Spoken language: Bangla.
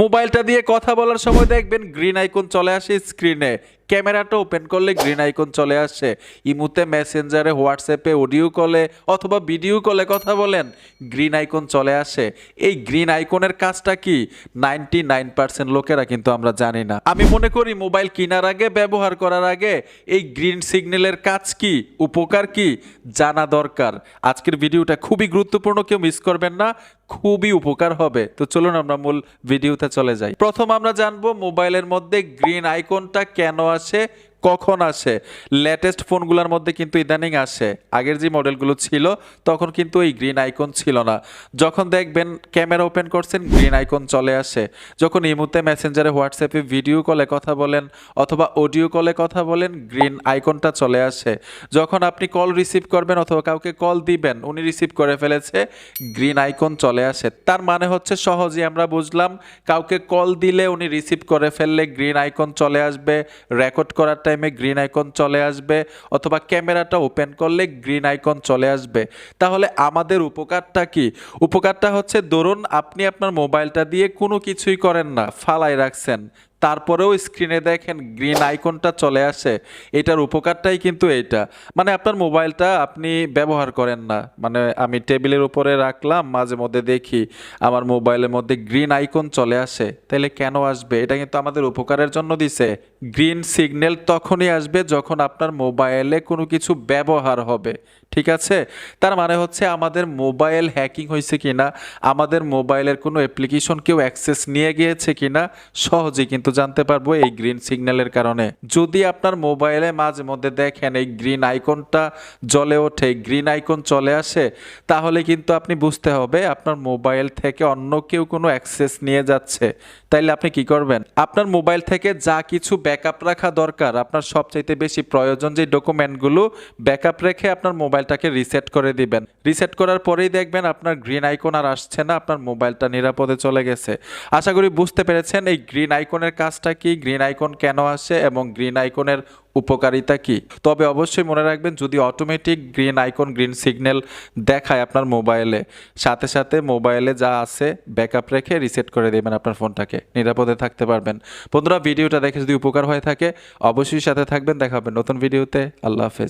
মোবাইলটা দিয়ে কথা বলার সময় দেখবেন গ্রিন আইকন চলে আসে স্ক্রিনে। ক্যামেরাটা ওপেন করলে গ্রিন আইকন চলে আসে। ইমুতে মেসেঞ্জারে হোয়াটসঅ্যাপে অডিও কলে অথবা ভিডিও কলে কথা বলেন, গ্রিন আইকন চলে আসে। এই গ্রিন আইকনের কাজটা কি? নাইনটি নাইন পার্সেন্ট লোকেরা কিন্তু আমরা জানি না। আমি মনে করি মোবাইল কেনার আগে, ব্যবহার করার আগে এই গ্রিন সিগন্যালের কাজ কি, উপকার কি, জানা দরকার। আজকের ভিডিওটা খুবই গুরুত্বপূর্ণ, কেউ মিস করবেন না, খুবই উপকার হবে। তো চলুন আমরা মূল ভিডিওতে চলে যাই। প্রথম আমরা জানব মোবাইলের মধ্যে গ্রিন আইকনটা কেন আসে কখন আসে? লেটেস্ট ফোনগুলোর মধ্যে কিন্তু ইদানিং আসে। আগের যে মডেলগুলো ছিল, তখন কিন্তু এই গ্রিন আইকন ছিল না। যখন দেখবেন ক্যামেরা ওপেন করছেন গ্রিন আইকন চলে আসে। যখন ইমুতে মেসেঞ্জারে হোয়াটসঅ্যাপে ভিডিও কলে কথা বলেন, অথবা অডিও কলে কথা বলেন গ্রিন আইকনটা চলে আসে। যখন আপনি কল রিসিভ করবেন, অথবা কাউকে কল দিবেন, উনি রিসিভ করে ফেলেছে গ্রিন আইকন চলে আসে। তার মানে হচ্ছে সহজেই আমরা বুঝলাম, কাউকে কল দিলে উনি রিসিভ করে ফেললে গ্রিন আইকন চলে আসবে রেকর্ড করার টাইমে গ্রিন আইকন চলে আসবে অথবা ক্যামেরাটা ওপেন করলে গ্রিন আইকন চলে আসবে। তাহলে আমাদের উপকারটা কি? উপকারটা হচ্ছে ধরুন আপনি আপনার মোবাইলটা দিয়ে কোনো কিছুই করেন না, ফালাই রাখছেন। তারপরেও স্ক্রিনে দেখেন গ্রিন আইকনটা চলে আসে। এটার উপকারটাই কিন্তু এইটা। মানে আপনার মোবাইলটা আপনি ব্যবহার করেন না। মানে আমি টেবিলের উপরে রাখলাম, মাঝে মধ্যে দেখি আমার মোবাইলের মধ্যে গ্রিন আইকন চলে আসে। তাহলে কেন আসবে? এটা কিন্তু আমাদের উপকারের জন্য দিছে। গ্রিন সিগন্যাল তখনই আসবে যখন আপনার মোবাইলে কোনো কিছু ব্যবহার হবে, ঠিক আছে? তার মানে হচ্ছে আমাদের মোবাইল হ্যাকিং হয়েছে কিনা, আমাদের মোবাইলের কোনো অ্যাপ্লিকেশন কেউ অ্যাক্সেস নিয়ে গিয়েছে কিনা, সহজেই কিন্তু জানতে পারব এই গ্রিন সিগন্যালের কারণে। যদি আপনার মোবাইলে মাঝে মধ্যে দেখেন এই গ্রিন আইকনটা জ্বলে ওঠে গ্রিন আইকন চলে আসে, তাহলে কিন্তু আপনি বুঝতে হবে আপনার মোবাইল থেকে অন্য কেউ কোনো অ্যাক্সেস নিয়ে যাচ্ছে। তাইলে আপনি কি করবেন? আপনার মোবাইল থেকে যা কিছু ব্যাকআপ রাখা দরকার। আপনার সবচাইতে বেশি প্রয়োজন যে ডকুমেন্টগুলো ব্যাকআপ রেখে আপনার মোবাইলটাকে রিসেট করে দিবেন। রিসেট করার পরেই দেখবেন আপনার গ্রিন আইকন আর আসছে না, আপনার মোবাইলটা নিরাপদে চলে গেছে। আশা করি বুঝতে পেরেছেন এই গ্রিন আইকনের কাজটা কি? গ্রিন আইকন কেন আসে এবং গ্রিন আইকনের উপকারিতা কি? তবে অবশ্যই মনে রাখবেন, যদি automatic green icon green signal দেখায় আপনার মোবাইলে সাথে সাথে মোবাইলে যা আছে ব্যাকআপ রেখে রিসেট করে দেবেন আপনার ফোনটাকে নিরাপদে থাকতে পারবেন। বন্ধুরা ভিডিওটা দেখে যদি উপকার হয়ে থাকে, অবশ্যই সাথে থাকবেন। দেখাবেন নতুন ভিডিওতে আল্লাহ হাফেজ।